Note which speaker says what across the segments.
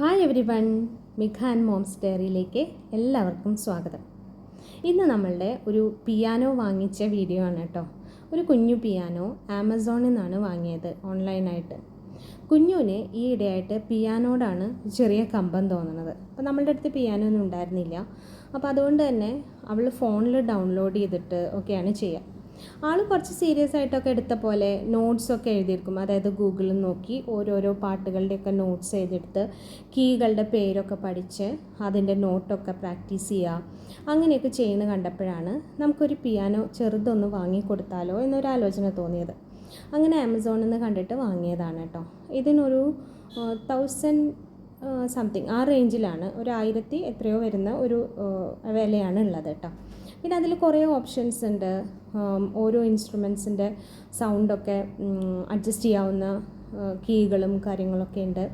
Speaker 1: Hi everyone മിഖാൻ moms ഡയറിയിലേക്ക് എല്ലാവർക്കും സ്വാഗതം. ഇന്ന് നമ്മളുടെ ഒരു പിയാനോ വാങ്ങിച്ച വീഡിയോ ആണ് കേട്ടോ. ഒരു കുഞ്ഞു പിയാനോ ആമസോണിൽ നിന്നാണ് വാങ്ങിയത് ഓൺലൈനായിട്ട് കുഞ്ഞുവിന് ഈ ഇടയായിട്ട് പിയാനോടാണ് ചെറിയ കമ്പം തോന്നുന്നത്. അപ്പോൾ നമ്മളുടെ അടുത്ത് പിയാനോ ഒന്നും ഉണ്ടായിരുന്നില്ല. അപ്പോൾ അതുകൊണ്ട് തന്നെ അവൾ ഫോണിൽ ഡൗൺലോഡ് ചെയ്തിട്ട് ഒക്കെയാണ് ചെയ്യുക. ആൾ കുറച്ച് സീരിയസ് ആയിട്ടൊക്കെ എടുത്ത പോലെ നോട്ട്സൊക്കെ എഴുതിയിരിക്കും. അതായത് ഗൂഗിളിൽ നോക്കി ഓരോരോ പാട്ടുകളുടെയൊക്കെ നോട്ട്സ് എഴുതിയെടുത്ത് കീകളുടെ പേരൊക്കെ പഠിച്ച് അതിന്റെ നോട്ടൊക്കെ പ്രാക്ടീസ് ചെയ്യുക. അങ്ങനെയൊക്കെ ചെയ്യുന്ന കണ്ടപ്പോഴാണ് നമുക്കൊരു പിയാനോ ചെറുതൊന്ന് വാങ്ങിക്കൊടുത്താലോ എന്നൊരു ആലോചന തോന്നിയത്. അങ്ങനെ ആമസോണിൽ നിന്ന് കണ്ടിട്ട് വാങ്ങിയതാണ് കേട്ടോ. ഇതിനൊരു തൗസൻഡ് സംതിങ് ആ റേഞ്ചിലാണ് ഒരു ആയിരത്തി എത്രയോ വരുന്ന ഒരു വിലയാണ് ഉള്ളത് കേട്ടോ. പിന്നെ അതിൽ കുറേ ഓപ്ഷൻസ് ഉണ്ട്. ഓരോ ഇൻസ്ട്രുമെൻസിന്റെ സൗണ്ടൊക്കെ അഡ്ജസ്റ്റ് ചെയ്യാവുന്ന കീകളും കാര്യങ്ങളൊക്കെ ഉണ്ട്.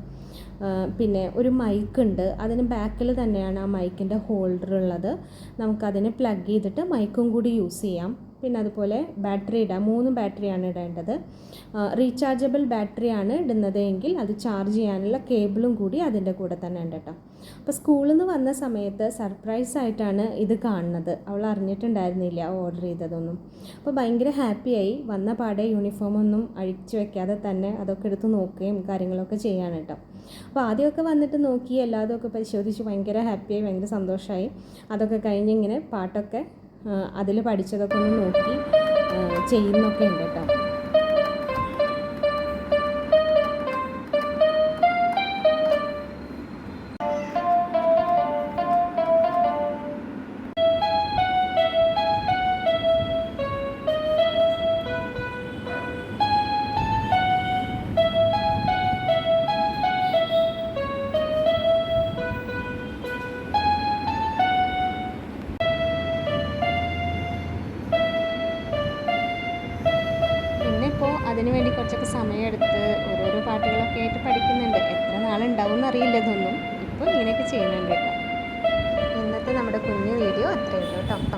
Speaker 1: പിന്നെ ഒരു മൈക്ക് ഉണ്ട്. അതിന് ബാക്കിൽ തന്നെയാണ് ആ മൈക്കിന്റെ ഹോൾഡർ ഉള്ളത്. നമുക്കതിനെ പ്ലഗ് ചെയ്തിട്ട് മൈക്കും കൂടി യൂസ് ചെയ്യാം. പിന്നെ അതുപോലെ ബാറ്ററി ഇടാം. മൂന്ന് ബാറ്ററിയാണ് ഇടേണ്ടത്. റീചാർജബിൾ ബാറ്ററിയാണ് ഇടുന്നത് എങ്കിൽ അത് ചാർജ് ചെയ്യാനുള്ള കേബിളും കൂടി അതിന്റെ കൂടെ തന്നെ ഉണ്ട് കേട്ടോ. അപ്പോൾ സ്കൂളിൽ നിന്ന് വന്ന സമയത്ത് സർപ്രൈസ് ആയിട്ടാണ് ഇത് കാണുന്നത്. അവൾ അറിഞ്ഞിട്ടുണ്ടായിരുന്നില്ല ഓർഡർ ചെയ്തതൊന്നും. അപ്പോൾ ഭയങ്കര ഹാപ്പിയായി വന്ന പാടെ യൂണിഫോമൊന്നും അഴിച്ചു വെക്കാതെ തന്നെ അതൊക്കെ എടുത്ത് നോക്കുകയും കാര്യങ്ങളൊക്കെ ചെയ്യാണ് കേട്ടോ. അപ്പോൾ ആദ്യമൊക്കെ വന്നിട്ട് നോക്കി എല്ലാതും ഒക്കെ പരിശോധിച്ച് ഭയങ്കര ഹാപ്പിയായി ഭയങ്കര സന്തോഷമായി അതൊക്കെ കഴിഞ്ഞിങ്ങനെ പാട്ടൊക്കെ അതിൽ പഠിച്ചതൊക്കെ ഒന്ന് നോക്കി ചെയ്യുന്നൊക്കെ ഉണ്ട് കേട്ടോ. പിന്നെ അതിന് വേണ്ടി കുറച്ചൊക്കെ സമയമെടുത്ത് ഓരോരോ പാട്ടുകളൊക്കെ ആയിട്ട് പഠിക്കുന്നുണ്ട്. എത്ര നാളുണ്ടാവും എന്നറിയില്ല ഇതൊന്നും. ഇപ്പോൾ ഇങ്ങനെയൊക്കെ ചെയ്യുന്നുണ്ട് കേട്ടോ. ഇന്നത്തെ നമ്മുടെ കുഞ്ഞു വീഡിയോ അത്രയേ കേട്ടോ.